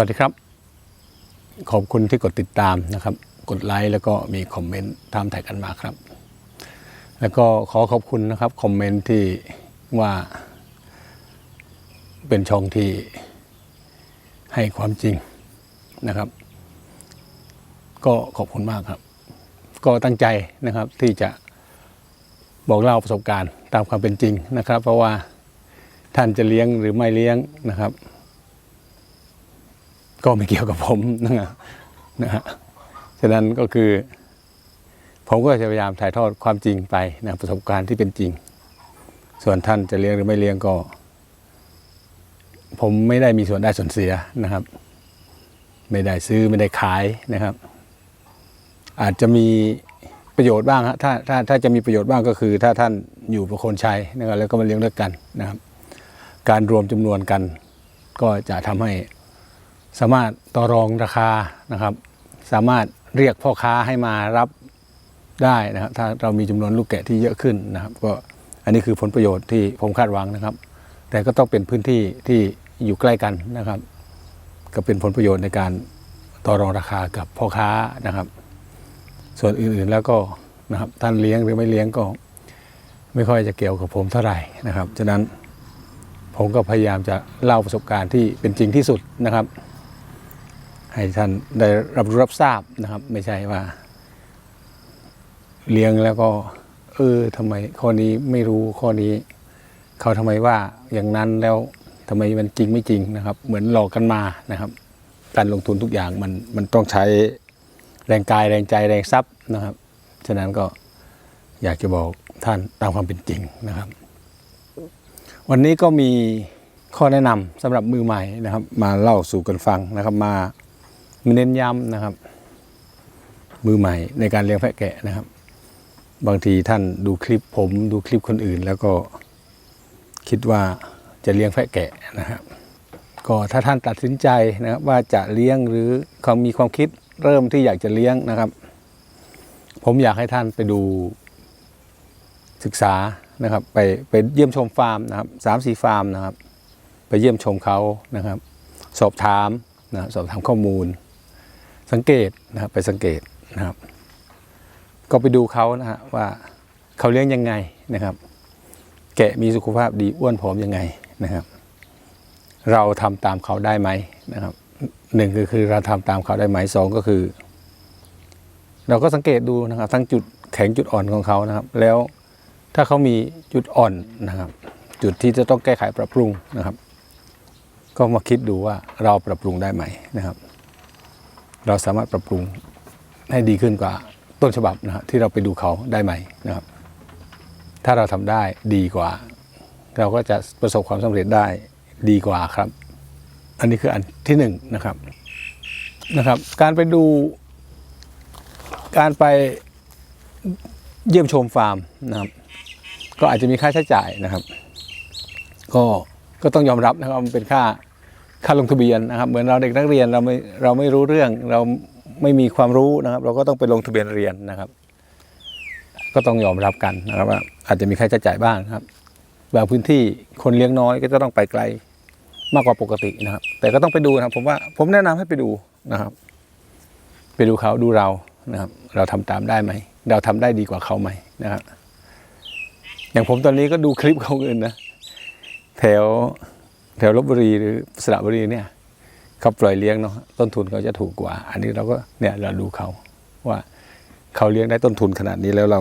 วัสดีครับ ขอบคุณที่กดติดตามนะครับ กดไลค์แล้วก็มีคอมเมนต์ตามแท็กกันมาครับ แล้วก็ขอขอบคุณนะครับคอมเมนต์ที่ว่า เป็นช่องที่ให้ความจริงนะครับ ก็ขอบคุณมากครับ ก็ตั้งใจนะครับที่จะบอกเล่าประสบการณ์ตามความเป็นจริงนะครับ เพราะว่าท่านจะเลี้ยงหรือไม่เลี้ยงนะครับ ก็ไม่เกี่ยวกับผมนะฮะนะฮะฉะนั้นก็คือ ผมก็จะพยายามถ่ายทอดความจริงไปนะประสบการณ์ที่เป็นจริง ส่วนท่านจะเลี้ยงหรือไม่เลี้ยงก็ ผมไม่ได้มีส่วนได้ส่วนเสียนะครับ ไม่ได้ซื้อไม่ได้ขายนะครับ อาจจะมีประโยชน์บ้างฮะถ้าถ้าถ้าจะมีประโยชน์บ้างก็คือ ถ้าท่านอยู่ประคนชัยนะครับแล้วก็มาเลี้ยงด้วยกันนะครับ การรวมจำนวนกันก็จะทำให้ สามารถต่อรองราคานะครับ สามารถเรียกพ่อค้าให้มารับได้นะครับ ถ้าเรามีจำนวนลูกแกะที่เยอะขึ้นนะครับ ก็อันนี้คือผลประโยชน์ที่ผมคาดหวังนะครับ แต่ก็ต้องเป็นพื้นที่ที่อยู่ใกล้กันนะครับ ก็เป็นผลประโยชน์ในการต่อรองราคากับพ่อค้านะครับ ส่วนอื่นๆแล้วก็นะครับท่านเลี้ยงหรือไม่เลี้ยงก็ไม่ค่อยจะเกี่ยวกับผมเท่าไหร่นะครับฉะนั้นผมก็พยายามจะเล่าประสบการณ์ที่เป็นจริงที่สุดนะครับ ให้ท่านได้รับรู้รับทราบนะครับ ไม่ใช่ว่า เลี้ยงแล้วก็เออทำไมข้อนี้ไม่รู้ข้อนี้ เขาทำไมว่าอย่างนั้นแล้วทำไมมันจริงไม่จริงนะครับ เหมือนหลอกกันมานะครับ การลงทุนทุกอย่างมันมันต้องใช้แรงกายแรงใจแรงทรัพย์นะครับ ฉะนั้นก็อยากจะบอกท่านตามความเป็นจริงนะครับ วันนี้ก็มีข้อแนะนำสำหรับมือใหม่นะครับ มาเล่าสู่กันฟังนะครับมา เน้นย้ำนะครับ มือใหม่ในการเลี้ยงแพะแกะนะครับ บางทีท่านดูคลิปผมดูคลิปคนอื่น แล้วก็คิดว่าจะเลี้ยงแพะแกะนะครับ ก็ถ้าท่านตัดสินใจนะครับว่าจะเลี้ยงหรือเขามีความคิดเริ่มที่อยากจะเลี้ยงนะครับ ผมอยากให้ท่านไปดูศึกษานะครับ ไปไปเยี่ยมชมฟาร์มนะครับสามสี่ฟาร์มนะครับ ไปเยี่ยมชมเขานะครับ สอบถามนะสอบถามข้อมูล สังเกตนะครับไปสังเกตนะครับ ก็ไปดูเขานะฮะว่าเขาเลี้ยงยังไงนะครับ แกะมีสุขภาพดีอ้วนผอมยังไงนะครับ เราทำตามเขาได้ไหมนะครับหนึ่งก็คือเราทำตามเขาได้ไหมสองก็คือ เราก็สังเกตดูนะครับ ทั้งจุดแข็งจุดอ่อนของเขานะครับ แล้วถ้าเขามีจุดอ่อนนะครับ จุดที่จะต้องแก้ไขปรับปรุงนะครับ ก็มาคิดดูว่าเราปรับปรุงได้ไหมนะครับ เราสามารถปรับปรุงให้ดีขึ้นกว่าต้นฉบับนะครับที่เราไปดูเขาได้ไหมนะครับ ถ้าเราทำได้ดีกว่า เราก็จะประสบความสำเร็จได้ดีกว่าครับ อันนี้คืออันที่หนึ่งนะครับนะครับ การไปดู การไปเยี่ยมชมฟาร์มนะครับ ก็อาจจะมีค่าใช้จ่ายนะครับ ก็ก็ต้องยอมรับนะครับมันเป็นค่า ค่าลงทะเบียนนะครับ เหมือนเราเด็กนักเรียนเราไม่เราไม่รู้เรื่อง เราไม่มีความรู้นะครับ เราก็ต้องไปลงทะเบียนเรียนนะครับ ก็ต้องยอมรับกันนะครับว่าอาจจะมีค่าใช้จ่ายบ้างครับบางพื้นที่คนเลี้ยงน้อยก็จะต้องไปไกลมากกว่าปกตินะครับ แต่ก็ต้องไปดูนะครับ ผมว่าผมแนะนำให้ไปดูนะครับ ไปดูเขาดูเรานะครับ เราทำตามได้ไหมเราทำได้ดีกว่าเขาไหมนะครับอย่างผมตอนนี้ก็ดูคลิปเขาอื่นนะแถว แถวลบบุรีหรือสระบุรีเนี่ยเขาปล่อยเลี้ยงเนาะต้นทุนเขาจะถูกกว่า อันนี้เราก็เนี่ยเราดูเขาว่าเขาเลี้ยงได้ต้นทุนขนาดนี้แล้วเรา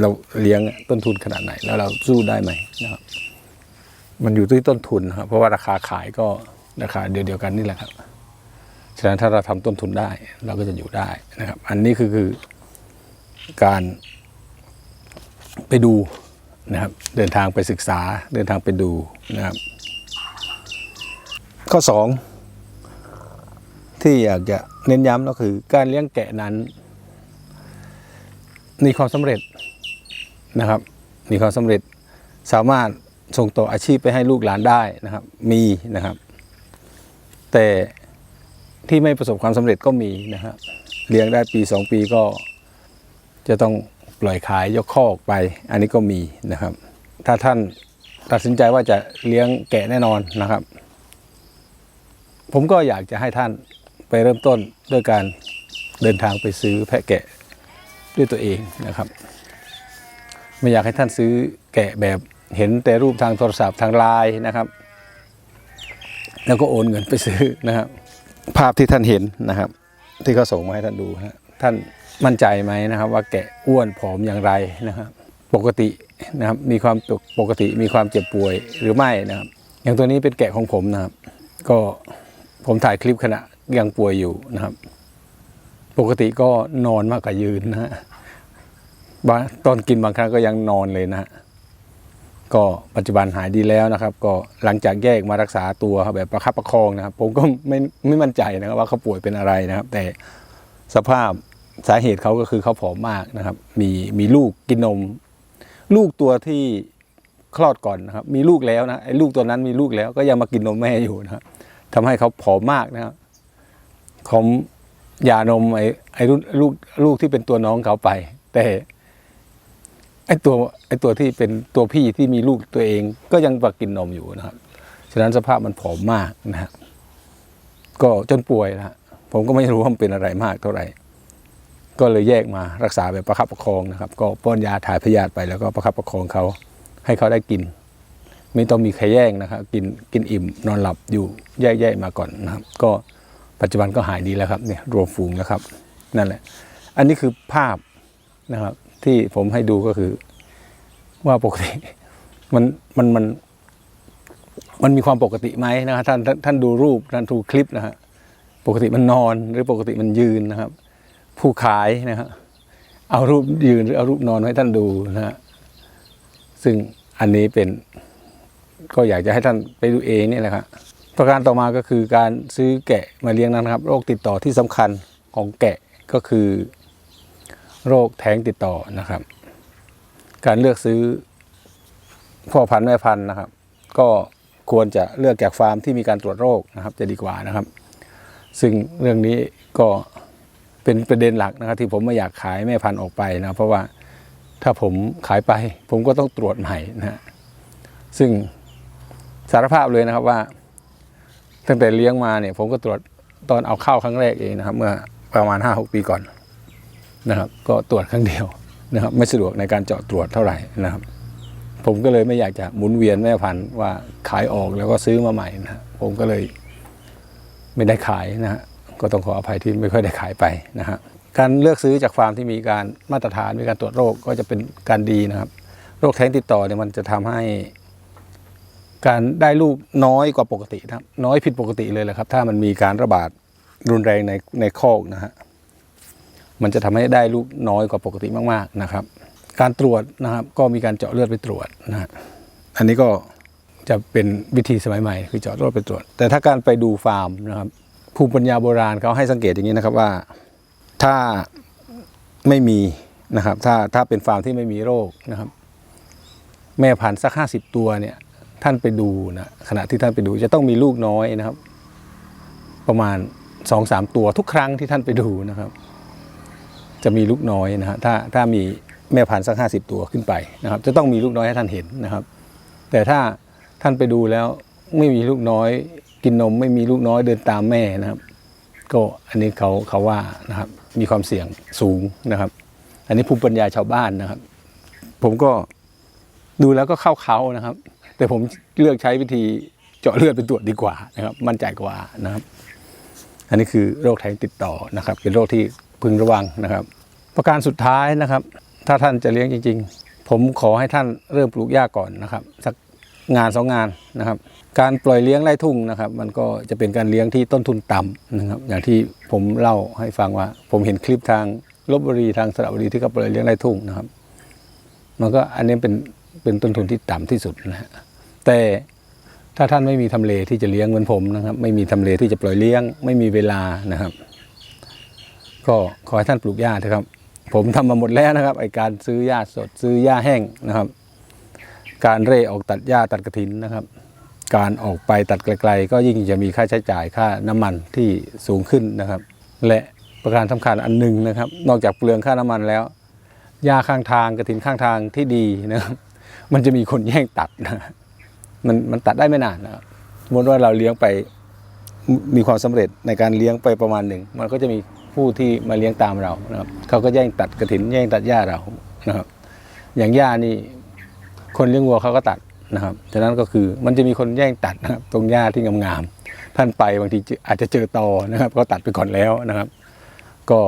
เราเลี้ยงต้นทุนขนาดไหน แล้วเราสู้ได้ไหมนะครับมันอยู่ที่ต้นทุนครับเพราะว่าราคาขายก็ราคาเดียวเดียวกันนี่แหละครับฉะนั้นถ้าเราทำต้นทุนได้ เราก็จะอยู่ได้นะครับ อันนี้คือคือการไปดูนะครับ เดินทางไปศึกษาเดินทางไปดูนะครับ ข้อสองที่อยากจะเน้นย้ำก็คือการเลี้ยงแกะนั้นมีความสำเร็จนะครับ มีความสำเร็จสามารถส่งต่ออาชีพไปให้ลูกหลานได้นะครับ มีนะครับ แต่ที่ไม่ประสบความสำเร็จก็มีนะครับเลี้ยงได้ปีสองปีก็จะต้องปล่อยขายยกข้อออกไป อันนี้ก็มีนะครับ ถ้าท่านตัดสินใจว่าจะเลี้ยงแกะแน่นอนนะครับ ผมก็อยากจะให้ท่านไปเริ่มต้นด้วยการเดินทางไปซื้อแพะแกะด้วยตัวเองนะครับ ไม่อยากให้ท่านซื้อแกะแบบเห็นแต่รูปทางโทรศัพท์ทางไลน์นะครับ แล้วก็โอนเงินไปซื้อนะครับ ภาพที่ท่านเห็นนะครับ ที่เขาส่งมาให้ท่านดูฮะท่านมั่นใจไหมนะครับ ว่าแกะอ้วนผอมอย่างไรนะครับ ปกตินะครับมีความปกติมีความเจ็บป่วยหรือไม่นะครับ อย่างตัวนี้เป็นแกะของผมนะครับ ก็ ผมถ่ายคลิปขณะยังป่วยอยู่นะครับ ปกติก็นอนมากกว่ายืนนะฮะตอนกินบางครั้งก็ยังนอนเลยนะฮะก็ปัจจุบันหายดีแล้วนะครับ ก็หลังจากแยกมารักษาตัวแบบประคับประคองนะครับ ผมก็ไม่ไม่มั่นใจนะครับว่าเขาป่วยเป็นอะไรนะครับ แต่สภาพสาเหตุเขาก็คือเขาผอมมากนะครับ มีมีลูกกินนม ลูกตัวที่คลอดก่อนนะครับ มีลูกแล้วนะไอ้ลูกตัวนั้นมีลูกแล้วก็ยังมากินนมแม่อยู่นะครับ ทำให้เขาผอมมากนะครับผมหย่านมไอ้ไอ้รุ่นลูกลูกที่เป็นตัวน้องเขาไป แต่ไอ้ตัวไอ้ตัวที่เป็นตัวพี่ที่มีลูกตัวเอง ก็ยังมากินนมอยู่นะครับฉะนั้นสภาพมันผอมมากนะฮะก็จนป่วยนะผมก็ไม่รู้ว่ามันเป็นอะไรมากเท่าไหร่ ก็เลยแยกมารักษาแบบประคับประคองนะครับ ก็ป้อนยาถ่ายพยาธิไปแล้วก็ประคับประคองเขาให้เขาได้กิน ไม่ต้องมีใครแย่งนะครับกินกินอิ่มนอนหลับอยู่แยกๆมาก่อนนะครับ ก็ปัจจุบันก็หายดีแล้วครับเนี่ยรวมฝูงแล้วครับ นั่นแหละ อันนี้คือภาพนะครับ ที่ผมให้ดูก็คือว่าปกติมันมันมันมันมีความปกติไหมนะครับท่านท่านท่านดูรูปท่านดูคลิปนะฮะปกติมันนอนหรือปกติมันยืนนะครับ ผู้ขายนะฮะเอารูปยืนหรือเอารูปนอนให้ท่านดูนะฮะซึ่งอันนี้เป็น ก็อยากจะให้ท่านไปดูเองนี่แหละครับประการต่อมาก็คือการซื้อแกะมาเลี้ยงนะครับ โรคติดต่อที่สำคัญของแกะก็คือ โรคแท้งติดต่อนะครับ การเลือกซื้อพ่อพันธุ์แม่พันธุ์นะครับ ก็ควรจะเลือกจากฟาร์มที่มีการตรวจโรคนะครับ จะดีกว่านะครับ ซึ่งเรื่องนี้ก็เป็นประเด็นหลักนะครับ ที่ผมไม่อยากขายแม่พันธุ์ออกไปนะเพราะว่าถ้าผมขายไป ผมก็ต้องตรวจใหม่นะฮะซึ่ง สารภาพเลยนะครับว่า ตั้งแต่เลี้ยงมาเนี่ย ผมก็ตรวจตอนเอาเข้าครั้งแรกเองนะครับ เมื่อประมาณห้าหกปีก่อนนะครับ ก็ตรวจครั้งเดียวนะครับ ไม่สะดวกในการเจาะตรวจเท่าไหร่นะครับ ผมก็เลยไม่อยากจะหมุนเวียนแม่พันธุ์ว่าขายออกแล้วก็ซื้อมาใหม่นะผมก็เลยไม่ได้ขายนะฮะก็ต้องขออภัยที่ไม่ค่อยได้ขายไปนะฮะการเลือกซื้อจากฟาร์มที่มีการมาตรฐานมีการตรวจโรคก็จะเป็นการดีนะครับ โรคแท้งติดต่อเนี่ยมันจะทำให้ การได้ลูกน้อยกว่าปกตินะครับน้อยผิดปกติเลยแหละครับ ถ้ามันมีการระบาดรุนแรงในในคอกนะฮะมันจะทำให้ได้ลูกน้อยกว่าปกติมากๆนะครับ การตรวจนะครับก็มีการเจาะเลือดไปตรวจนะฮะอันนี้ก็จะเป็นวิธีสมัยใหม่คือเจาะเลือดไปตรวจ แต่ถ้าการไปดูฟาร์มนะครับภูมิปัญญาโบราณเขาให้สังเกตอย่างนี้นะครับว่าถ้าไม่มีนะครับ ถ้าถ้าเป็นฟาร์มที่ไม่มีโรคนะครับ แม่พันธุ์สักห้าสิบตัวเนี่ย ท่านไปดูนะขณะที่ท่านไปดูจะต้องมีลูกน้อยนะครับ ประมาณสองสามตัวทุกครั้งที่ท่านไปดูนะครับ จะมีลูกน้อยนะฮะถ้าถ้ามีแม่พันธุ์สักห้าสิบตัวขึ้นไปนะครับ จะต้องมีลูกน้อยให้ท่านเห็นนะครับ แต่ถ้าท่านไปดูแล้วไม่มีลูกน้อย กินนมไม่มีลูกน้อยเดินตามแม่นะครับ ก็อันนี้เขาเขาว่านะครับ มีความเสี่ยงสูงนะครับ อันนี้ภูมิปัญญาชาวบ้านนะครับ ผมก็ดูแล้วก็เข้าเขานะครับ แต่ผมเลือกใช้วิธีเจาะเลือดเป็นตรวจดีกว่านะครับ มั่นใจกว่านะครับ อันนี้คือโรคแท้งติดต่อนะครับ เป็นโรคที่พึงระวังนะครับ ประการสุดท้ายนะครับ ถ้าท่านจะเลี้ยงจริง ๆ ผมขอให้ท่านเริ่มปลูกหญ้าก่อนนะครับสักงานสองงานนะครับ การปล่อยเลี้ยงไร่ทุ่งนะครับ มันก็จะเป็นการเลี้ยงที่ต้นทุนต่ำนะครับ อย่างที่ผมเล่าให้ฟังว่า ผมเห็นคลิปทางลบบุรีทางสระบุรีที่เขาปล่อยเลี้ยงไร่ทุ่งนะครับ มันก็อันนี้เป็นเป็นต้นทุนที่ต่ำที่สุดนะฮะ แต่ถ้าท่านไม่มีทำเลที่จะเลี้ยงเหมือนผมนะครับ ไม่มีทำเลที่จะปล่อยเลี้ยง ไม่มีเวลานะครับ ก็ขอให้ท่านปลูกหญ้าเถอะครับ ผมทำมาหมดแล้วนะครับไอการซื้อหญ้าสดซื้อหญ้าแห้งนะครับ การเร่ออกตัดหญ้าตัดกระถินนะครับ การออกไปตัดไกล ๆ ก็ยิ่งจะมีค่าใช้จ่ายค่าน้ำมันที่สูงขึ้นนะครับ และประการสำคัญอันหนึ่งนะครับ นอกจากเปลืองค่าน้ำมันแล้วหญ้าข้างทางกระถินข้างทางที่ดีนะครับ มันจะมีคนแย่งตัดนะ มันมันตัดได้ไม่นานนะครับสมมติว่าเราเลี้ยงไปมีความสำเร็จในการเลี้ยงไปประมาณหนึ่ง มันก็จะมีผู้ที่มาเลี้ยงตามเรานะครับเขาก็แย่งตัดกระถินแย่งตัดหญ้าเรานะครับ อย่างหญ้านี่คนเลี้ยงวัวเขาก็ตัดนะครับฉะนั้นก็คือมันจะมีคนแย่งตัดนะครับตรงหญ้าที่งามๆท่านไปบางทีอาจจะเจอตอนะครับ ก็ตัดไปก่อนแล้วนะครับ ก็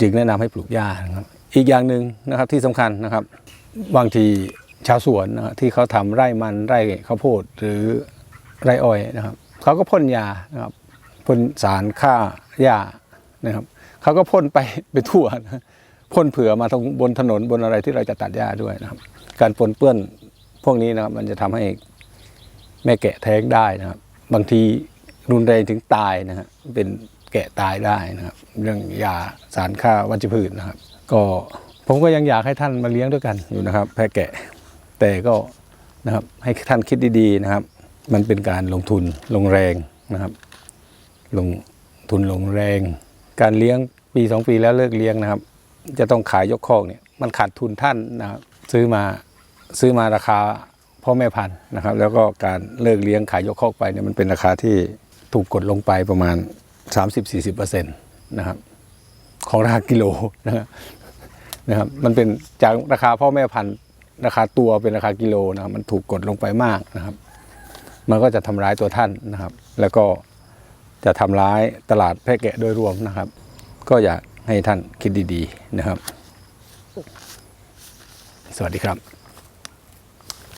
จึงแนะนำให้ปลูกหญ้านะครับ อีกอย่างหนึ่งนะครับที่สำคัญนะครับ บางที ชาวสวนนะที่เขาทำไร่มันไร่ข้าวโพดหรือไร่อ้อยนะครับเขาก็พ่นยานะครับพ่นสารฆ่าหญ้านะครับเขาก็พ่นไปไปทั่วนะพ่นเผื่อมาตรงบนถนนบนอะไรที่เราจะตัดหญ้าด้วยนะครับ การปนเปื้อนพวกนี้นะครับ มันจะทำให้แม่แกะแท้งได้นะครับ บางทีรุนแรงถึงตายนะฮะเป็นแกะตายได้นะครับ เรื่องยาสารฆ่าวัชพืชนะครับ ก็ผมก็ยังอยากให้ท่านมาเลี้ยงด้วยกันอยู่นะครับ แพะแกะ แต่ก็นะครับให้ท่านคิดดีๆนะครับ มันเป็นการลงทุนลงแรงนะครับ ลงทุนลงแรง การเลี้ยงปีสองปีแล้วเลิกเลี้ยงนะครับ จะต้องขายยกคอกเนี่ยมันขาดทุนท่านนะครับซื้อมาซื้อมาราคาพ่อแม่พันธุ์นะครับ แล้วก็การเลิกเลี้ยงขายยกคอกไปเนี่ยมันเป็นราคาที่ถูกกดลงไปประมาณ 30-40%นะครับของราคากิโลนะครับนะครับ มันเป็นจากราคาพ่อแม่พันธุ์ ราคาตัวเป็นราคากิโลนะครับมันถูกกดลงไปมากนะครับ มันก็จะทำร้ายตัวท่านนะครับ แล้วก็จะทำร้ายตลาดแพะแกะโดยรวมนะครับ ก็อยากให้ท่านคิดดีๆนะครับ สวัสดีครับ